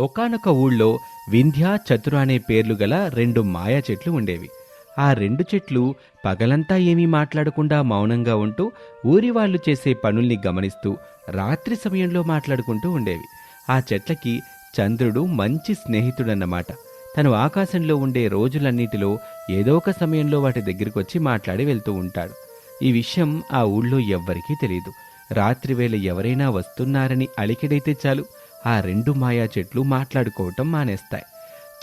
ఒకానొక ఊళ్ళో వింధ్య చతుర అనే పేర్లు గల రెండు మాయా చెట్లు ఉండేవి. ఆ రెండు చెట్లు పగలంతా ఏమీ మాట్లాడకుండా మౌనంగా ఉంటూ ఊరి వాళ్ళు చేసే పనుల్ని గమనిస్తూ రాత్రి సమయంలో మాట్లాడుకుంటూ ఉండేవి. ఆ చెట్లకి చంద్రుడు మంచి స్నేహితుడన్నమాట. తను ఆకాశంలో ఉండే రోజులన్నిటిలో ఏదో ఒక సమయంలో వాటి దగ్గరికి వచ్చి మాట్లాడి వెళ్తూ ఉంటాడు. ఈ విషయం ఆ ఊళ్ళో ఎవ్వరికీ తెలియదు రాత్రివేళ ఎవరైనా వస్తున్నారని అలికిడైతే చాలు. ఆ రెండు మాయా చెట్లు మాట్లాడుకోవటం మానేస్తాయి.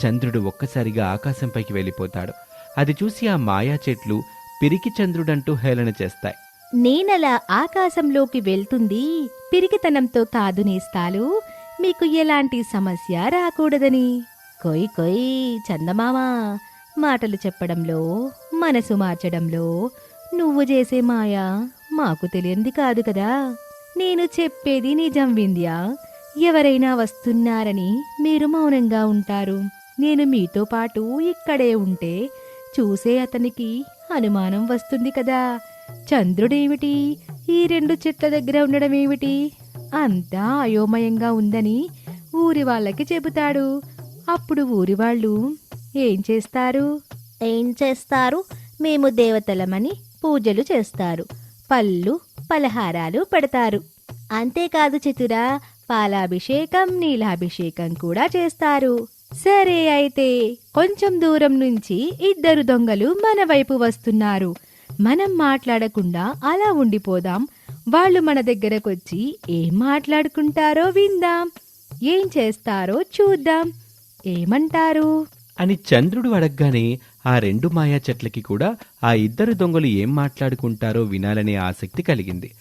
చంద్రుడు ఒక్కసారిగా ఆకాశంపైకి వెళ్ళిపోతాడు. అది చూసి ఆ మాయా చెట్లు పిరికి చంద్రుడంటూ హేళన చేస్తాయి. నేనలా ఆకాశంలోకి వెళ్తుంది పిరికితనంతో కాదు నేస్తాలు మీకు ఎలాంటి సమస్య రాకూడదని. కొయ్ కొయ్ చందమామా మాటలు చెప్పడంలో మనసు మార్చడంలో నువ్వు చేసే మాయ మాకు తెలియంది కాదు కదా. నేను చెప్పేది నిజం వింధ్యా ఎవరైనా వస్తున్నారని మీరు మౌనంగా ఉంటారు. నేను మీతో పాటు ఇక్కడే ఉంటే చూసే అతనికి అనుమానం వస్తుంది కదా. చంద్రుడేమిటి? ఈ రెండు చెట్ల దగ్గర ఉండడం ఏమిటి? అంతా అయోమయంగా ఉందని ఊరి వాళ్ళకి చెబుతాడు. అప్పుడు ఊరి వాళ్ళు ఏం చేస్తారు? ఏం చేస్తారు? మేము దేవతలమని పూజలు చేస్తారు. పళ్ళు పలహారాలు పెడతారు. అంతేకాదు చతురా పాలాభిషేకం నీలాభిషేకం కూడా చేస్తారు. సరే అయితే కొంచెం దూరం నుంచి ఇద్దరు దొంగలు మన వైపు వస్తున్నారు. మనం మాట్లాడకుండా అలా ఉండిపోదాం. వాళ్ళు మన దగ్గరకొచ్చి ఏం మాట్లాడుకుంటారో విందాం. ఏం చేస్తారో చూద్దాం. ఏమంటారు? అని చంద్రుడు అడగగానే ఆ రెండు మాయా చెట్లకి కూడా ఆ ఇద్దరు దొంగలు ఏం మాట్లాడుకుంటారో వినాలనే ఆసక్తి కలిగింది.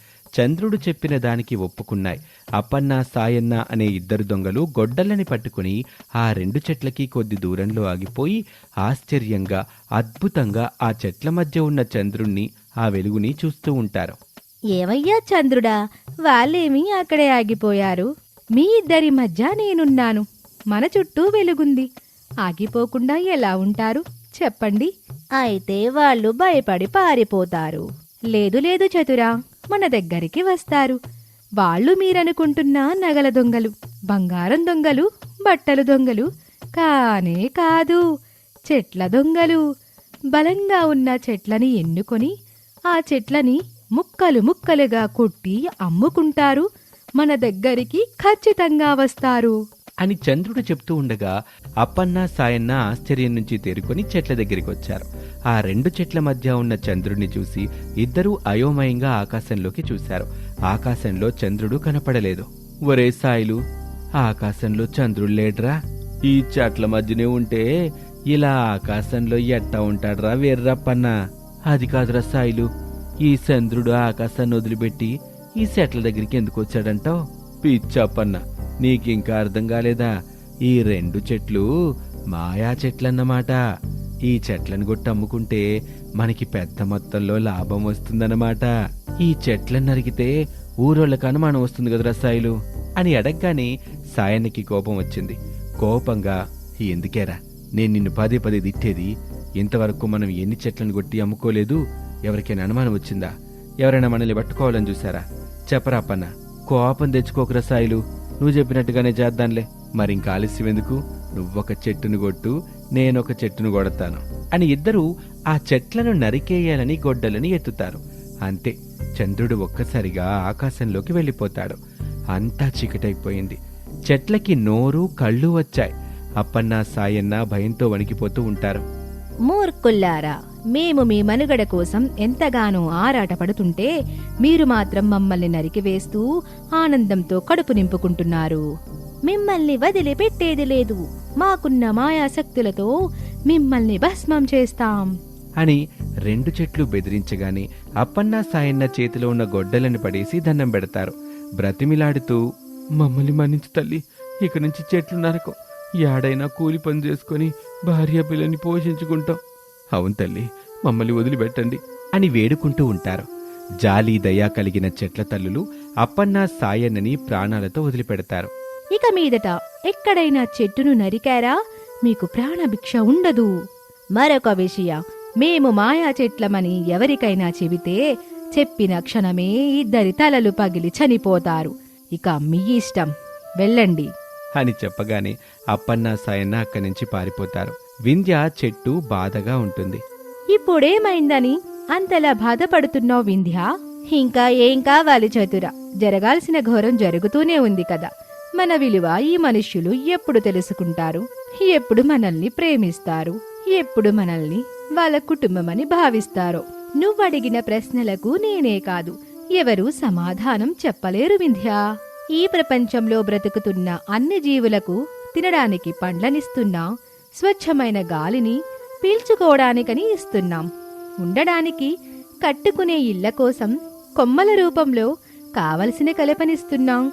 చంద్రుడు చెప్పిన దానికి ఒప్పుకున్నాయి. అప్పన్న సాయన్న అనే ఇద్దరు దొంగలు గొడ్డలని పట్టుకుని ఆ రెండు చెట్లకి కొద్ది దూరంలో ఆగిపోయి ఆశ్చర్యంగా అద్భుతంగా ఆ చెట్ల మధ్య ఉన్న చంద్రుణ్ణి ఆ వెలుగుని చూస్తూ ఉంటారు. ఏవయ్యా చంద్రుడా వాళ్ళేమీ అక్కడే ఆగిపోయారు. మీ ఇద్దరి మధ్య నేనున్నాను. మన చుట్టూ వెలుగుంది. ఆగిపోకుండా ఎలా ఉంటారు? చెప్పండి. అయితే వాళ్ళు భయపడి పారిపోతారు. లేదు లేదు చతురా మన దగ్గరికి వస్తారు. వాళ్ళు మీరనుకుంటున్న నగల దొంగలు బంగారం దొంగలు బట్టలు దొంగలు కానే కాదు చెట్ల దొంగలు. బలంగా ఉన్న చెట్లని ఎన్నుకొని ఆ చెట్లని ముక్కలు ముక్కలుగా కొట్టి అమ్ముకుంటారు మన దగ్గరికి ఖచ్చితంగా వస్తారు. అని చంద్రుడు చెప్తూ ఉండగా అప్పన్న సాయన్న ఆశ్చర్యం నుంచి తేరుకొని చెట్ల దగ్గరికి వచ్చారు. ఆ రెండు చెట్ల మధ్య ఉన్న చంద్రుడిని చూసి ఇద్దరూ అయోమయంగా ఆకాశంలోకి చూశారు. ఆకాశంలో చంద్రుడు కనపడలేదు. ఒరే సాయిలు ఆకాశంలో చంద్రుడు లేడ్రా? ఈ చెట్ల మధ్యనే ఉంటే ఇలా ఆకాశంలో ఎట్టా ఉంటాడ్రా వేర్రప్పన్న? అది కాదురా సాయిలు ఈ చంద్రుడు ఆకాశాన్ని వదిలిపెట్టి ఈ చెట్ల దగ్గరికి ఎందుకు వచ్చాడంటావు? పిచ్చప్పన్న నీకింకా అర్థం కాలేదా? ఈ రెండు చెట్లు మాయా చెట్లన్నమాట. ఈ చెట్లను కొట్టి అమ్ముకుంటే మనకి పెద్ద మొత్తంలో లాభం వస్తుందన్నమాట. ఈ చెట్లను నరికితే ఊరోళ్ళకు అనుమానం వస్తుంది కదరా సాయిలు? అని అడగగానే సాయానికి కోపం వచ్చింది. కోపంగా ఎందుకేరా? నేను నిన్ను పదే పదే తిట్టేది. ఇంతవరకు మనం ఎన్ని చెట్లను కొట్టి అమ్ముకోలేదు? ఎవరికైనా అనుమానం వచ్చిందా? ఎవరైనా మనల్ని పట్టుకోవాలని చూసారా చెప్పరా పన్న కోపం తెచ్చుకోకరా సాయిలు. నువ్వు చెప్పినట్టుగానే చేద్దాంలే. మరింక ఆలస్యం ఎందుకు? నువ్వొక చెట్టును కొట్టు నేనొక చెట్టును కొడతాను అని ఇద్దరూ ఆ చెట్లను నరికేయాలని గొడ్డలని ఎత్తుతారు. అంతే చంద్రుడు ఒక్కసారిగా ఆకాశంలోకి వెళ్ళిపోతాడు. అంతా చీకటైపోయింది. చెట్లకి నోరు కళ్ళు వచ్చాయి. అప్పన్న సాయన్న భయంతో వణికిపోతూ ఉంటారు. మూర్ఖుల్లారా! మేము మీ మనుగడ కోసం ఎంతగానో ఆరాటపడుతుంటే మీరు మాత్రం మమ్మల్ని నరికివేస్తూ ఆనందంతో కడుపు నింపుకుంటున్నారు. మిమ్మల్ని వదిలిపెట్టేది లేదు. మాకున్న మాయాశక్తులతో మిమ్మల్ని భస్మం చేస్తాం. అని రెండు చెట్లు బెదిరించగానే అప్పన్న సాయన్న చేతిలో ఉన్న గొడ్డలను పడేసి దండం పెడతారు. బ్రతిమిలాడుతూ మమ్మల్ని మన్నించు తల్లి ఇక నుంచి చెట్లు నరకు. యాడైనా కూలి పని చేసుకొని భార్య పిల్లని పోషించుకుంటాం. అవును తల్లి మమ్మల్ని వదిలిపెట్టండి అని వేడుకుంటూ ఉంటారు. జాలి దయా కలిగిన చెట్ల తల్లులు అప్పన్న సాయన్నని ప్రాణాలతో వదిలిపెడతారు. ఇక మీదట ఎక్కడైనా చెట్టును నరికారా? మీకు ప్రాణభిక్ష ఉండదు. మరొక విషయం మేము మాయా చెట్లమని ఎవరికైనా చెబితే చెప్పిన క్షణమే ఇద్దరి తలలు పగిలి చనిపోతారు. ఇక మీ ఇష్టం వెళ్ళండి. అని చెప్పగానే అప్పన్న సాయన్న అక్కడి నుంచి పారిపోతారు. వింధ్య చెట్టు బాధగా ఉంటుంది. ఇప్పుడేమైందని అంతలా బాధపడుతున్నావు వింధ్య? ఇంకా ఏం కావాలి చతుర? జరగాల్సిన ఘోరం జరుగుతూనే ఉంది కదా. మన విలువ ఈ మనుష్యులు ఎప్పుడు తెలుసుకుంటారు? ఎప్పుడు మనల్ని ప్రేమిస్తారు? ఎప్పుడు మనల్ని వాళ్ళ కుటుంబమని భావిస్తారో? నువ్వడిగిన ప్రశ్నలకు నేనే కాదు. ఎవరూ సమాధానం చెప్పలేరు వింధ్యా. ఈ ప్రపంచంలో బ్రతుకుతున్న అన్ని జీవులకు తినడానికి పండ్లనిస్తున్నా స్వచ్ఛమైన గాలిని పీల్చుకోవడానికని ఇస్తున్నాం. ఉండడానికి కట్టుకునే ఇళ్ళ కోసం కొమ్మల రూపంలో కావలసిన కలపనిస్తున్నాం.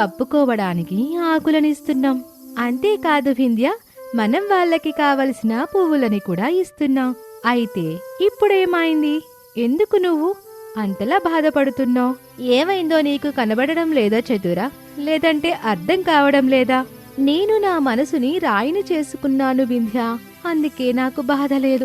కప్పుకోవడానికి ఆకులనిస్తున్నాం. అంతేకాదు వింధ్య మనం వాళ్ళకి కావలసిన పువ్వులని కూడా ఇస్తున్నాం. అయితే ఇప్పుడేమైంది? ఎందుకు నువ్వు అంతలా బాధపడుతున్నావు? ఏమైందో నీకు కనబడడం లేదా చతురా? లేదంటే అర్థం కావడం లేదా? నేను నా మనసుని రాయిని చేసుకున్నాను వింధ్య. అందుకే నాకు బాధ లేదు.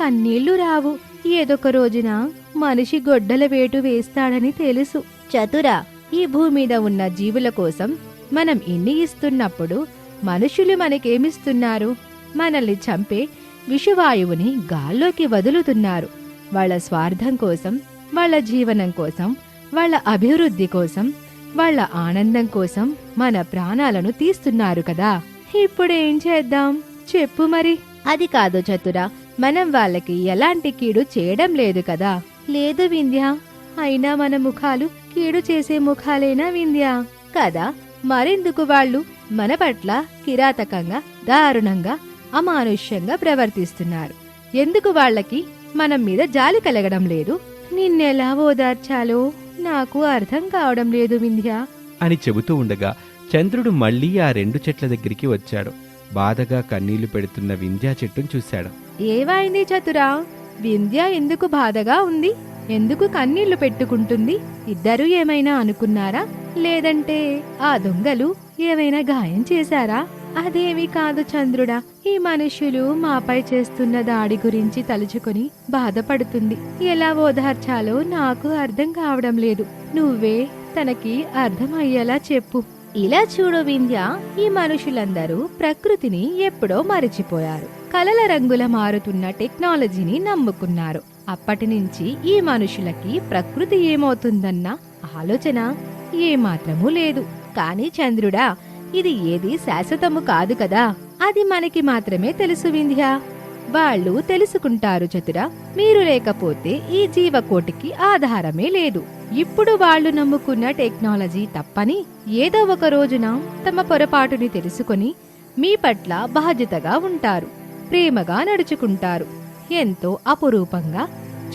కన్నీళ్ళు రావు. ఏదొక రోజున మనిషి గొడ్డల వేటు వేస్తాడని తెలుసు. చతుర ఈ భూమి మీద ఉన్న జీవుల కోసం మనం ఇన్ని ఇస్తున్నప్పుడు మనుషులు మనకేమిస్తున్నారు? మనల్ని చంపే విషవాయువుని గాల్లోకి వదులుతున్నారు. వాళ్ళ స్వార్థం కోసం వాళ్ళ జీవనం కోసం వాళ్ళ అభివృద్ధి కోసం వాళ్ళ ఆనందం కోసం మన ప్రాణాలను తీస్తున్నారు కదా. ఇప్పుడేం చేద్దాం? చెప్పు మరి. అది కాదు చతుర మనం వాళ్ళకి ఎలాంటి కీడు చేయడం లేదు కదా. లేదు వింధ్య. అయినా మన ముఖాలు కీడు చేసే ముఖాలేనా వింధ్య? కదా మరెందుకు వాళ్ళు మన పట్ల కిరాతకంగా దారుణంగా అమానుష్యంగా ప్రవర్తిస్తున్నారు. ఎందుకు వాళ్ళకి మనం మీద జాలి కలగడం లేదు? నిన్నెలా ఓదార్చాలో? నాకు అర్థం కావడం లేదు వింధ్య. అని చెబుతూ ఉండగా చంద్రుడు మళ్ళీ ఆ రెండు చెట్ల దగ్గరికి వచ్చాడు. బాధగా కన్నీళ్ళు పెడుతున్న వింధ్యా చెట్టును చూశాడు. ఏవైంది చతురా? వింధ్య ఎందుకు బాధగా ఉంది? ఎందుకు కన్నీళ్ళు పెట్టుకుంటుంది? ఇద్దరూ ఏమైనా అనుకున్నారా? లేదంటే ఆ దొంగలు ఏమైనా గాయం చేశారా? అదేమీ కాదు చంద్రుడా ఈ మనుషులు మాపై చేస్తున్న దాడి గురించి తలుచుకొని బాధపడుతుంది. ఎలా ఓదార్చాలో నాకు అర్థం కావడం లేదు. నువ్వే తనకి అర్థమయ్యేలా చెప్పు. ఇలా చూడు వింధ్య ఈ మనుషులందరూ ప్రకృతిని ఎప్పుడో మరిచిపోయారు. కలల రంగుల మారుతున్న టెక్నాలజీని నమ్ముకున్నారు. అప్పటి నుంచి ఈ మనుషులకి ప్రకృతి ఏమవుతుందన్న ఆలోచన ఏమాత్రమూ లేదు. కానీ చంద్రుడా ఇది ఏది శాశ్వతము కాదు కదా. అది మనకి మాత్రమే తెలుసు వింధ్య. వాళ్ళు తెలుసుకుంటారు చతురా. మీరు లేకపోతే ఈ జీవకోటికి ఆధారమే లేదు. ఇప్పుడు వాళ్ళు నమ్ముకున్న టెక్నాలజీ తప్పని ఏదో ఒక రోజున తమ పొరపాటుని తెలుసుకొని మీ పట్ల బాధ్యతగా ఉంటారు ప్రేమగా నడుచుకుంటారు ఎంతో అపురూపంగా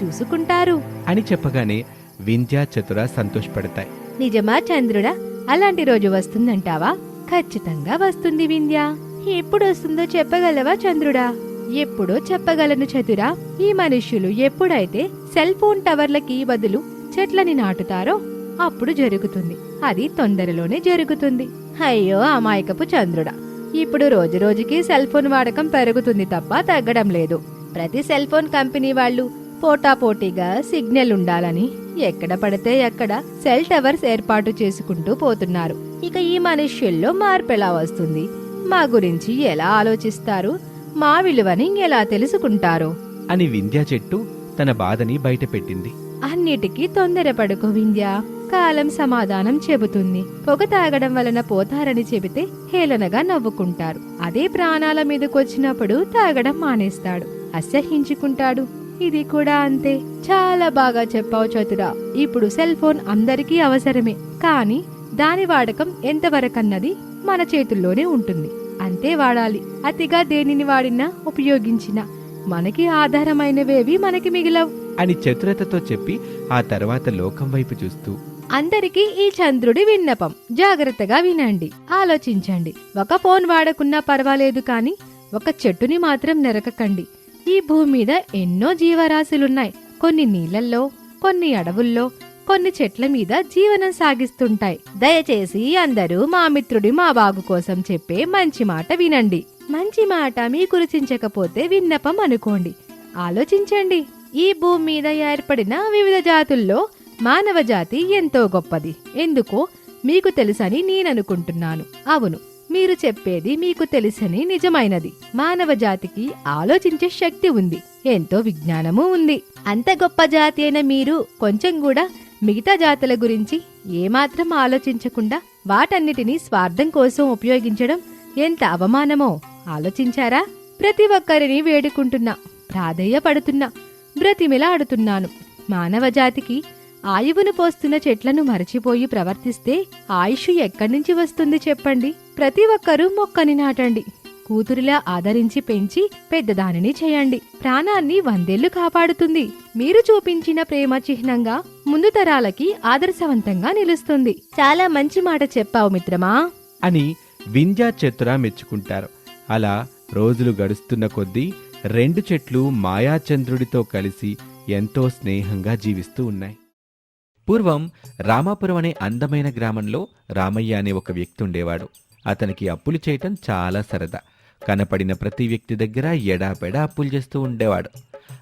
చూసుకుంటారు. అని చెప్పగానే వింధ్యా చతుర సంతోషపడతాయి. నిజమా చంద్రుడా? అలాంటి రోజు వస్తుందంటావా? ఖచ్చితంగా వస్తుంది వింధ్య. ఎప్పుడు వస్తుందో చెప్పగలవా చంద్రుడా? ఎప్పుడో చెప్పగలను చతురా. ఈ మనుష్యులు ఎప్పుడైతే సెల్ ఫోన్ టవర్లకి బదులు చెట్లని నాటుతారో అప్పుడు జరుగుతుంది. అది తొందరలోనే జరుగుతుంది. అయ్యో అమాయకపు చంద్రుడా. ఇప్పుడు రోజు రోజుకి సెల్ ఫోన్ వాడకం పెరుగుతుంది తప్ప తగ్గడం లేదు. ప్రతి సెల్ ఫోన్ కంపెనీ వాళ్ళు పోటాపోటీగా సిగ్నల్ ఉండాలని ఎక్కడ పడితే ఎక్కడ సెల్ టవర్స్ ఏర్పాటు చేసుకుంటూ పోతున్నారు. ఇక ఈ మనుష్యుల్లో మార్పు ఎలా వస్తుంది? మా గురించి ఎలా ఆలోచిస్తారు? మా విలువని ఎలా తెలుసుకుంటారో? అని వింధ్యా చెట్టు తన బాధని బయటపెట్టింది. అన్నిటికీ తొందరపడుకో వింధ్య. కాలం సమాధానం చెబుతుంది. పొగ తాగడం వలన పోతారని చెబితే హేళనగా నవ్వుకుంటారు. అదే ప్రాణాల మీదకొచ్చినప్పుడు తాగడం మానేస్తాడు. అసహించుకుంటాడు ఇది కూడా అంతే. చాలా బాగా చెప్పావు చతురా. ఇప్పుడు సెల్ ఫోన్ అందరికీ అవసరమే. కానీ దాని వాడకం ఎంతవరకన్నది మన చేతుల్లోనే ఉంటుంది. అంతే వాడాలి. అతిగా దేనిని వాడినా ఉపయోగించినా మనకి ఆధారమైనవేవి మనకి మిగిలవు. అని చతురతతో చెప్పి ఆ తర్వాత లోకం వైపు చూస్తూ అందరికీ ఈ చంద్రుడి విన్నపం. జాగ్రత్తగా వినండి. ఆలోచించండి. ఒక ఫోన్ వాడకున్నా పర్వాలేదు కాని ఒక చెట్టుని మాత్రం నెరకకండి. ఈ భూమి మీద ఎన్నో జీవరాశులున్నాయి. కొన్ని నీళ్ళల్లో కొన్ని అడవుల్లో కొన్ని చెట్ల మీద జీవనం సాగిస్తుంటాయి. దయచేసి అందరూ మా మిత్రుడి మా బాగు కోసం చెప్పే మంచి మాట వినండి. మంచి మాట మీకు రుచించకపోతే విన్నపం అనుకోండి. ఆలోచించండి. ఈ భూమి మీద ఏర్పడిన వివిధ జాతుల్లో మానవ జాతి ఎంతో గొప్పది. ఎందుకో మీకు తెలుసని నేననుకుంటున్నాను. అవును మీరు చెప్పేది మీకు తెలుసని నిజమైనది. మానవ జాతికి ఆలోచించే శక్తి ఉంది. ఎంతో విజ్ఞానము ఉంది. అంత గొప్ప జాతి అయిన మీరు కొంచెం కూడా మిగతా జాతుల గురించి ఏమాత్రం ఆలోచించకుండా వాటన్నిటినీ స్వార్థం కోసం ఉపయోగించడం ఎంత అవమానమో ఆలోచించారా? ప్రతి ఒక్కరిని వేడుకుంటున్నా ప్రాధేయపడుతున్నా. బ్రతిమిలాడుతున్నాను మానవజాతికి ఆయువును పోస్తున్న చెట్లను మరచిపోయి ప్రవర్తిస్తే ఆయుషు ఎక్కడి నుంచి వస్తుంది చెప్పండి? ప్రతి ఒక్కరూ మొక్కని నాటండి. కూతురిలా ఆదరించి పెంచి పెద్దదానిని చేయండి. ప్రాణాన్ని వందేళ్ళు కాపాడుతుంది. మీరు చూపించిన ప్రేమ చిహ్నంగా ముందు తరాలకి ఆదర్శవంతంగా నిలుస్తుంది. చాలా మంచి మాట చెప్పావు మిత్రమా? అని వింజా చతుర మెచ్చుకుంటారు. అలా రోజులు గడుస్తున్న కొద్దీ రెండు చెట్లు మాయాచంద్రుడితో కలిసి ఎంతో స్నేహంగా జీవిస్తూ ఉన్నాయి. పూర్వం రామాపురం అనే అందమైన గ్రామంలో రామయ్య అనే ఒక వ్యక్తి ఉండేవాడు. అతనికి అప్పులు చేయటం చాలా సరదా. కనపడిన ప్రతి వ్యక్తి దగ్గర ఎడాపెడా అప్పులు చేస్తూ ఉండేవాడు.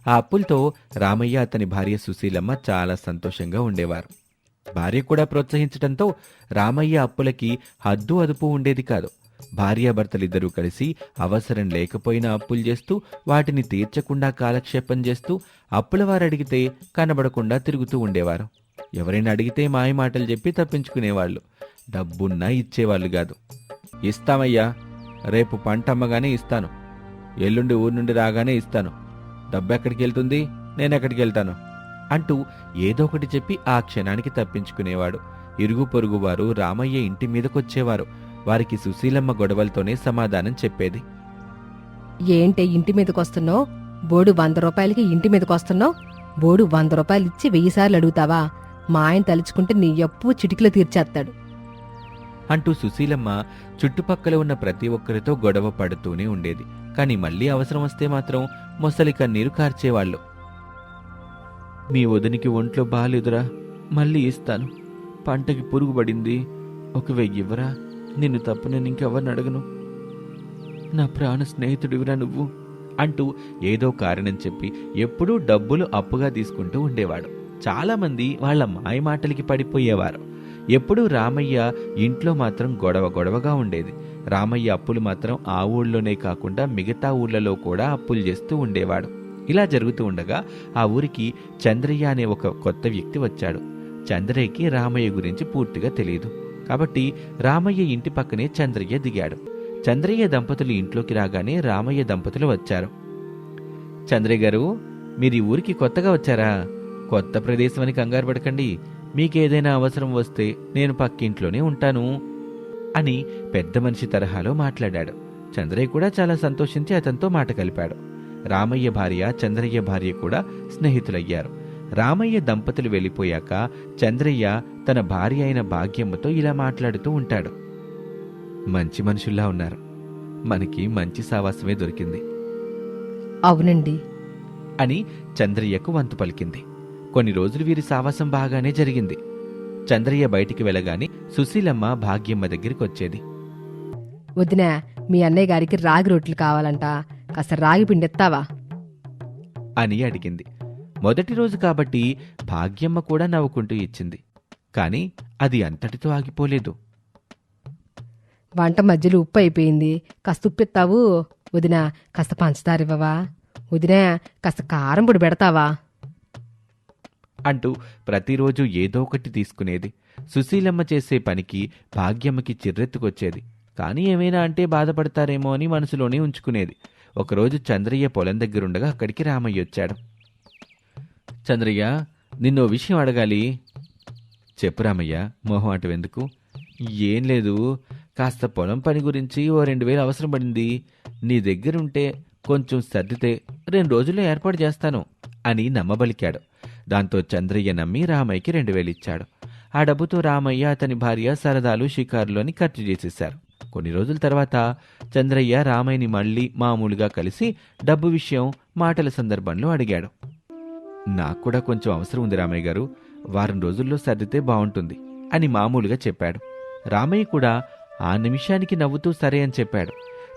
ఆ అప్పులతో రామయ్య అతని భార్య సుశీలమ్మ చాలా సంతోషంగా ఉండేవారు. భార్య కూడా ప్రోత్సహించడంతో రామయ్య అప్పులకి హద్దు అదుపు ఉండేది కాదు. భార్యాభర్తలిద్దరూ కలిసి అవసరం లేకపోయినా అప్పులు చేస్తూ వాటిని తీర్చకుండా కాలక్షేపం చేస్తూ అప్పులవారు అడిగితే కనబడకుండా తిరుగుతూ ఉండేవారు. ఎవరైనా అడిగితే మాయమాటలు చెప్పి తప్పించుకునేవాళ్ళు. డబ్బున్నా ఇచ్చేవాళ్ళు కాదు. ఇస్తామయ్యా రేపు పంట అమ్మగానే ఇస్తాను. ఎల్లుండి ఊరు నుండి రాగానే ఇస్తాను. డబ్బు ఎక్కడికి వెళ్తుంది? నేను ఎక్కడికి వెళ్తాను? అంటూ ఏదో ఒకటి చెప్పి ఆ క్షణానికి తప్పించుకునేవాడు. ఇరుగు పొరుగు వారు రామయ్య ఇంటి మీదకొచ్చేవారు. వారికి సుశీలమ్మ గొడవలతోనే సమాధానం చెప్పేది. ఏంటే ఇంటి మీదకి వస్తున్నావు? బోడు వంద రూపాయలకి ఇంటి మీదకి వస్తున్నావు? బోడు వంద రూపాయలు ఇచ్చి వెయ్యి సార్లు అడుగుతావా? మా ఆయన తలుచుకుంటే నీ ఎప్పు చిటికలో తీర్చేస్తాడు. అంటూ సుశీలమ్మ చుట్టుపక్కల ఉన్న ప్రతి ఒక్కరితో గొడవ పడుతూనే ఉండేది. కానీ మళ్ళీ అవసరం వస్తే మాత్రం మొసలి కన్నీరు కార్చేవాళ్ళు. మీ వదినికి ఒంట్లో బాలేదురా. మళ్ళీ ఇస్తాను. పంటకి పురుగు పడింది. ఒక వెయ్యి ఇవ్వరా? నిన్ను తప్ప నేను ఇంకెవరిని అడగను? నా ప్రాణ స్నేహితుడివిరా నువ్వు? అంటూ ఏదో కారణం చెప్పి ఎప్పుడూ డబ్బులు అప్పుగా తీసుకుంటూ ఉండేవాడు. చాలామంది వాళ్ళ మాయమాటలకి పడిపోయేవారు. ఎప్పుడూ రామయ్య ఇంట్లో మాత్రం గొడవ గొడవగా ఉండేది. రామయ్య అప్పులు మాత్రం ఆ ఊళ్ళోనే కాకుండా మిగతా ఊళ్ళలో కూడా అప్పులు చేస్తూ ఉండేవాడు. ఇలా జరుగుతూ ఉండగా ఆ ఊరికి చంద్రయ్య అనే ఒక కొత్త వ్యక్తి వచ్చాడు. చంద్రయ్యకి రామయ్య గురించి పూర్తిగా తెలియదు కాబట్టి రామయ్య ఇంటి పక్కనే చంద్రయ్య దిగాడు. చంద్రయ్య దంపతులు ఇంట్లోకి రాగానే రామయ్య దంపతులు వచ్చారు. చంద్రయ్య గారు మీరు ఈ ఊరికి కొత్తగా వచ్చారా? కొత్త ప్రదేశం అని కంగారు పడకండి. మీకేదైనా అవసరం వస్తే నేను పక్కింట్లోనే ఉంటాను అని పెద్ద మనిషి తరహాలో మాట్లాడాడు. చంద్రయ్య కూడా చాలా సంతోషించి అతనితో మాట కలిపాడు. రామయ్య భార్య చంద్రయ్య భార్య కూడా స్నేహితులయ్యారు. రామయ్య దంపతులు వెళ్ళిపోయాక చంద్రయ్య తన భార్య అయిన భాగ్యమ్మతో ఇలా మాట్లాడుతూ ఉంటాడు. మంచి మనుషుల్లా ఉన్నారు. మనకి మంచి సావాసమే దొరికింది. అవునండి. అని చంద్రయ్యకు వంతు పలికింది. కొన్ని రోజులు వీరి సావాసం బాగానే జరిగింది. చంద్రయ్య బయటికి వెళ్ళగానే సుశీలమ్మ భాగ్యమ్మ దగ్గరికి వచ్చేది. వదినా మీ అన్నయ్య గారికి రాగి రొట్టెలు కావాలంట. కాస్త రాగి పిండి ఎత్తావా? అని అడిగింది. మొదటి రోజు కాబట్టి భాగ్యమ్మ కూడా నవ్వుకుంటూ ఇచ్చింది. కాని అది అంతటితో ఆగిపోలేదు. వంట మధ్యలో ఉప్పు అయిపోయింది. కాస్త ఉప్పు ఎత్తావు వదినా కాస్త పంచదార ఇవ్వవా వదినా కాస్త కారం పొడి పెడతావా? అంటూ ప్రతిరోజు ఏదో ఒకటి తీసుకునేది. సుశీలమ్మ చేసే పనికి భాగ్యమ్మకి చిర్రెత్తుకొచ్చేది. కానీ ఏమైనా అంటే బాధపడతారేమో అని మనసులోనే ఉంచుకునేది. ఒకరోజు చంద్రయ్య పొలం దగ్గరుండగా అక్కడికి రామయ్య వచ్చాడు. చంద్రయ్య నిన్నో విషయం అడగాలి. చెప్పు రామయ్య మొహం అటు ఎందుకు ఏం లేదు కాస్త పొలం పని గురించి ఓ రెండు వేలు అవసరం పడింది. నీ దగ్గరుంటే కొంచెం సర్దితే రెండు రోజుల్లో ఏర్పాటు చేస్తాను అని నమ్మబలికాడు. దాంతో చంద్రయ్య నమ్మి రామయ్యకి రెండు వేలు ఇచ్చాడు. ఆ డబ్బుతో రామయ్య అతని భార్య సరదాలు షికారులోని ఖర్చు చేసేశారు. కొన్ని రోజుల తర్వాత చంద్రయ్య రామయ్యని మళ్ళీ మామూలుగా కలిసి డబ్బు విషయం మాటల సందర్భంలో అడిగాడు. నాకు కూడా కొంచెం అవసరం ఉంది రామయ్య గారు. వారం రోజుల్లో సర్దితే బాగుంటుంది అని మామూలుగా చెప్పాడు. రామయ్య కూడా ఆ నిమిషానికి నవ్వుతూ సరే అని చెప్పాడు.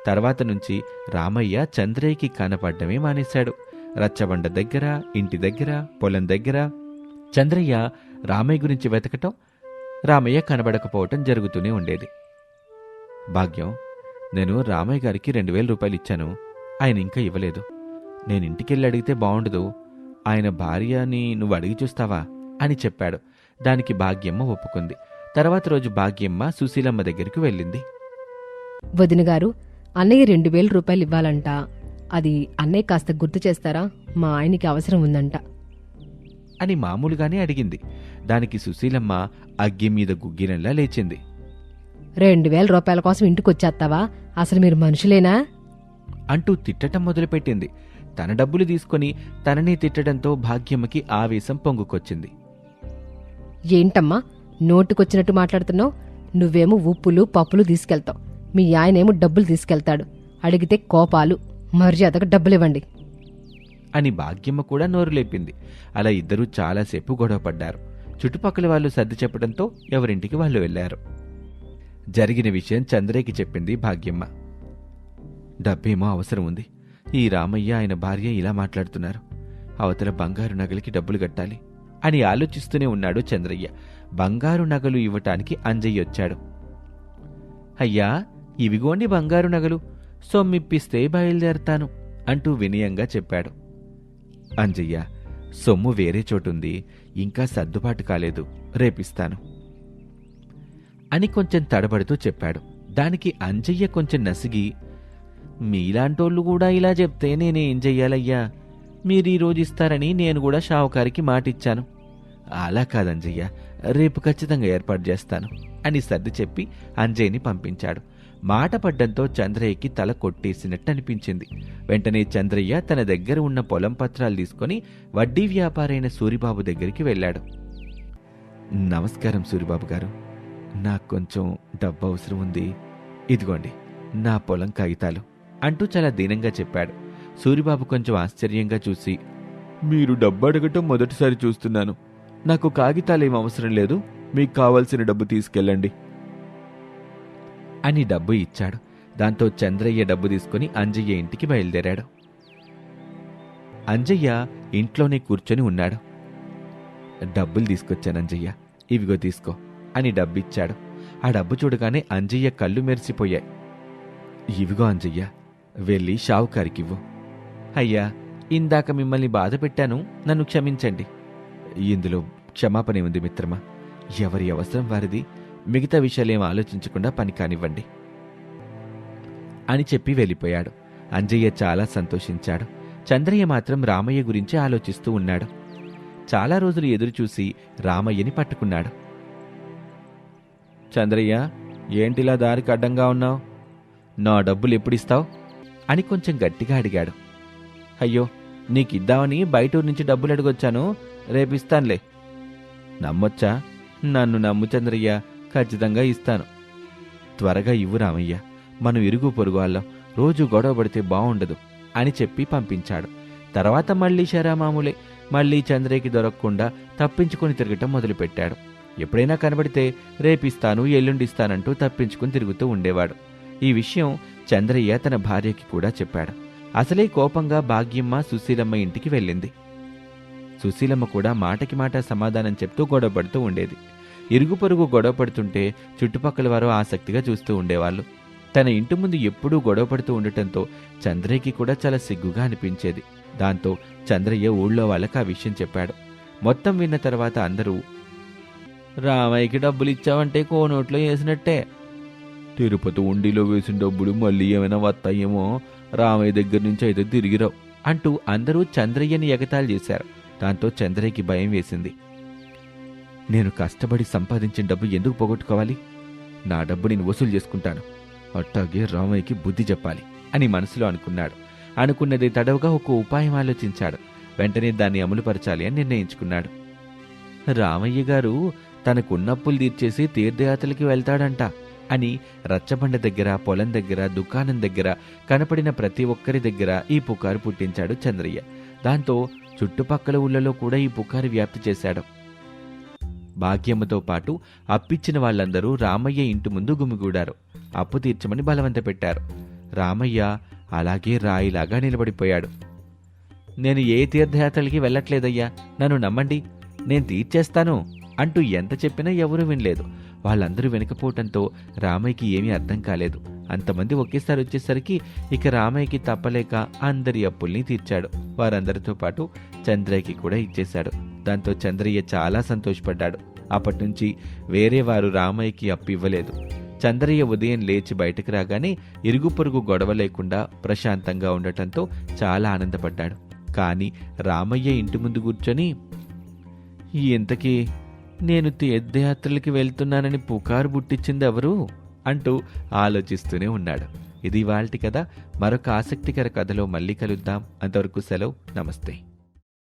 తర్వాత నుంచి రామయ్య చంద్రయ్యకి కనపడ్డమే మానేశాడు. రచ్చబండ దగ్గర ఇంటి దగ్గర పొలం దగ్గర. చంద్రయ్య రామయ్య గురించి వెతకటం రామయ్య కనబడకపోవటం జరుగుతూనే ఉండేది. భాగ్యం నేను రామయ్య గారికి రెండు వేల రూపాయలు ఇచ్చాను. ఆయన ఇంకా ఇవ్వలేదు. నేను ఇంటికెళ్ళి అడిగితే బాగుండదు. ఆయన భార్యని నువ్వు అడిగి చూస్తావా? అని చెప్పాడు. దానికి భాగ్యమ్మ ఒప్పుకుంది. తర్వాత రోజు భాగ్యమ్మ సుశీలమ్మ దగ్గరికి వెళ్ళింది. వదిన గారు అన్నయ్య రెండు వేల రూపాయలు ఇవ్వాలంట. అది అన్నయ్య కాస్త గుర్తు చేస్తారా? మా ఆయనకి అవసరం ఉందంట. అని మామూలుగానే అడిగింది. దానికి సుశీలమ్మ అగ్గి మీద గుగ్గినల్లా లేచింది. రెండు వేల రూపాయల కోసం ఇంటికి వచ్చేస్తావా అసలు మీరు మనుషులేనా? అంటూ తిట్టటం మొదలుపెట్టింది. తన డబ్బులు తీసుకొని తననే తిట్టడంతో భాగ్యమ్మకి ఆవేశం పొంగుకొచ్చింది. ఏంటమ్మా? నోటుకొచ్చినట్టు మాట్లాడుతున్నావు? నువ్వేమో ఉప్పులు పప్పులు తీసుకెళ్తావు. మీ ఆయనేమో డబ్బులు తీసుకెళ్తాడు. అడిగితే కోపాలు మర్యాదగా డబ్బులివ్వండి. అని భాగ్యమ్మ కూడా నోరు లేపింది. అలా ఇద్దరూ చాలాసేపు గొడవపడ్డారు చుట్టుపక్కల వాళ్ళు సర్ది చెప్పడంతో ఎవరింటికి వాళ్ళు వెళ్ళారు జరిగిన విషయం చంద్రయ్యకి చెప్పింది భాగ్యమ్మ. డబ్బేమో అవసరం ఉంది. ఈ రామయ్య ఆయన భార్య ఇలా మాట్లాడుతున్నారు. అవతల బంగారు నగలకి డబ్బులు కట్టాలి అని ఆలోచిస్తూనే ఉన్నాడు చంద్రయ్య. బంగారు నగలు ఇవ్వటానికి అంజయ్య వచ్చాడు. అయ్యా ఇవిగోండి బంగారు నగలు. సొమ్మిప్పిస్తే బయలుదేరతాను అంటూ వినయంగా చెప్పాడు. అంజయ్య సొమ్ము వేరే చోటుంది ఇంకా సర్దుబాటు కాలేదు రేపిస్తాను అని కొంచెం తడబడుతూ చెప్పాడు. దానికి అంజయ్య కొంచెం నసిగి మీలాంటోళ్ళు కూడా ఇలా చెప్తే నేనేం చెయ్యాలయ్యా? మీరు ఈరోజు ఇస్తారని నేను కూడా షావుకారికి మాటిచ్చాను. అలా కాదంజయ్య రేపు ఖచ్చితంగా ఏర్పాటు చేస్తాను అని సర్ది చెప్పి అంజయ్ని పంపించాడు. మాట పడ్డంతో చంద్రయ్యకి తల కొట్టేసినట్టు అనిపించింది. వెంటనే చంద్రయ్య తన దగ్గర ఉన్న పొలం పత్రాలు తీసుకొని వడ్డీ వ్యాపారైన సూరిబాబు దగ్గరికి వెళ్ళాడు. నమస్కారం సూరిబాబు గారు. నాకు కొంచెం డబ్బు అవసరం ఉంది. ఇదిగోండి నా పొలం కాగితాలు. అంటూ చాలా దీనంగా చెప్పాడు. సూరిబాబు కొంచెం ఆశ్చర్యంగా చూసి మీరు డబ్బు అడగటం మొదటిసారి చూస్తున్నాను. నాకు కాగితాలేం అవసరం లేదు. మీకు కావలసిన డబ్బు తీసుకెళ్ళండి. అని డబ్బు ఇచ్చాడు. దాంతో చంద్రయ్య డబ్బు తీసుకుని అంజయ్య ఇంటికి బయలుదేరాడు. అంజయ్య ఇంట్లోనే కూర్చొని ఉన్నాడు. డబ్బులు తీసుకొచ్చాను అంజయ్య. ఇవిగో తీసుకో అని డబ్బిచ్చాడు. ఆ డబ్బు చూడగానే అంజయ్య కళ్ళు మెరిసిపోయాయి. ఇవిగో అంజయ్య. వెళ్ళి షావుకారికివ్వు అయ్యా ఇందాక మిమ్మల్ని బాధ పెట్టాను నన్ను క్షమించండి. ఇందులో క్షమాపణ ఉంది మిత్రమా? ఎవరి అవసరం వారిది మిగతా విషయాలేం ఆలోచించకుండా పని కానివ్వండి. అని చెప్పి వెళ్ళిపోయాడు. అంజయ్య చాలా సంతోషించాడు. చంద్రయ్య మాత్రం రామయ్య గురించి ఆలోచిస్తూ ఉన్నాడు. చాలా రోజులు ఎదురుచూసి రామయ్యని పట్టుకున్నాడు. చంద్రయ్య ఏంటిలా దారికి అడ్డంగా ఉన్నావు? నా డబ్బులు ఎప్పుడిస్తావు? అని కొంచెం గట్టిగా అడిగాడు. అయ్యో నీకిద్దామని బయటూరు నుంచి డబ్బులు అడిగొచ్చాను రేపిస్తానులే నమ్మొచ్చా? నన్ను నమ్ము చంద్రయ్య ఖచ్చితంగా ఇస్తాను. త్వరగా ఇవ్వు రామయ్య మనం ఇరుగు పొరుగు వాళ్ళం రోజు గొడవ పడితే బాగుండదు అని చెప్పి పంపించాడు. తర్వాత మళ్ళీ శరామామూలే మళ్ళీ చంద్రయ్యకి దొరకకుండా తప్పించుకొని తిరగటం మొదలుపెట్టాడు. ఎప్పుడైనా కనబడితే రేపిస్తాను ఎల్లుండిస్తానంటూ తప్పించుకుని తిరుగుతూ ఉండేవాడు. ఈ విషయం చంద్రయ్య తన భార్యకి కూడా చెప్పాడు. అసలే కోపంగా భాగ్యమ్మ సుశీలమ్మ ఇంటికి వెళ్ళింది. సుశీలమ్మ కూడా మాటకి మాట సమాధానం చెప్తూ గొడవపడుతూ ఉండేది. ఇరుగు పొరుగు గొడవ పడుతుంటే చుట్టుపక్కల వారు ఆసక్తిగా చూస్తూ ఉండేవాళ్ళు. తన ఇంటి ముందు ఎప్పుడూ గొడవ పడుతూ ఉండటంతో చంద్రయ్యకి కూడా చాలా సిగ్గుగా అనిపించేది. దాంతో చంద్రయ్య ఊళ్ళో వాళ్ళకి ఆ విషయం చెప్పాడు. మొత్తం విన్న తర్వాత అందరూ రామయ్యకి డబ్బులు ఇచ్చావంటే కోనోట్లో వేసినట్టే. తిరుపతి ఉండిలో వేసిన డబ్బులు మళ్ళీ ఏమైనా వస్తాయేమో? రామయ్య దగ్గర నుంచి అయితే తిరిగిరావు అంటూ అందరూ చంద్రయ్యని ఎగతాళి చేశారు. దాంతో చంద్రయ్యకి భయం వేసింది. నేను కష్టపడి సంపాదించిన డబ్బు ఎందుకు పోగొట్టుకోవాలి? నా డబ్బు నేను వసూలు చేసుకుంటాను. అట్టాగే రామయ్యకి బుద్ధి చెప్పాలి అని మనసులో అనుకున్నాడు. అనుకున్నది తడవుగా ఒక ఉపాయం ఆలోచించాడు. వెంటనే దాన్ని అమలుపరచాలి అని నిర్ణయించుకున్నాడు. రామయ్య గారు తనకున్నప్పులు తీర్చేసి తీర్థయాత్రలకి వెళ్తాడంట. అని రచ్చబండ దగ్గర పొలం దగ్గర దుకాణం దగ్గర కనపడిన ప్రతి ఒక్కరి దగ్గర ఈ పుకారు పుట్టించాడు చంద్రయ్య. దాంతో చుట్టుపక్కల ఊళ్ళలో కూడా ఈ పుకారు వ్యాప్తి చేశాడు. భాగ్యమ్మతో పాటు అప్పిచ్చిన వాళ్ళందరూ రామయ్య ఇంటి ముందు గుమిగూడారు. అప్పు తీర్చమని బలవంత పెట్టారు. రామయ్య అలాగే రాయిలాగా నిలబడిపోయాడు. నేను ఏ తీర్థయాత్రలకి వెళ్ళట్లేదయ్యా. నన్ను నమ్మండి. నేను తీర్చేస్తాను అంటూ ఎంత చెప్పినా ఎవరూ వినలేదు. వాళ్ళందరూ వెనకపోవటంతో రామయ్యకి ఏమీ అర్థం కాలేదు. అంతమంది ఒకేసారి వచ్చేసరికి ఇక రామయ్యకి తప్పలేక అందరి అప్పుల్ని తీర్చాడు. వారందరితో పాటు చంద్రయ్యకి కూడా ఇచ్చేశాడు. దాంతో చంద్రయ్య చాలా సంతోషపడ్డాడు. అప్పటి నుంచి వేరే వారు రామయ్యకి అప్పు ఇవ్వలేదు. చంద్రయ్య ఉదయం లేచి బయటకు రాగానే ఇరుగు పొరుగు గొడవ లేకుండా ప్రశాంతంగా ఉండటంతో చాలా ఆనందపడ్డాడు. కానీ రామయ్య ఇంటి ముందు కూర్చొని ఇంతకీ నేను తీర్థయాత్రలకి వెళ్తున్నానని పుకారు పుట్టించింది ఎవరు అంటూ ఆలోచిస్తూనే ఉన్నాడు. ఇది వాళ్ళటి కథ. మరొక ఆసక్తికర కథలో మళ్ళీ కలుద్దాం. అంతవరకు సెలవు. నమస్తే.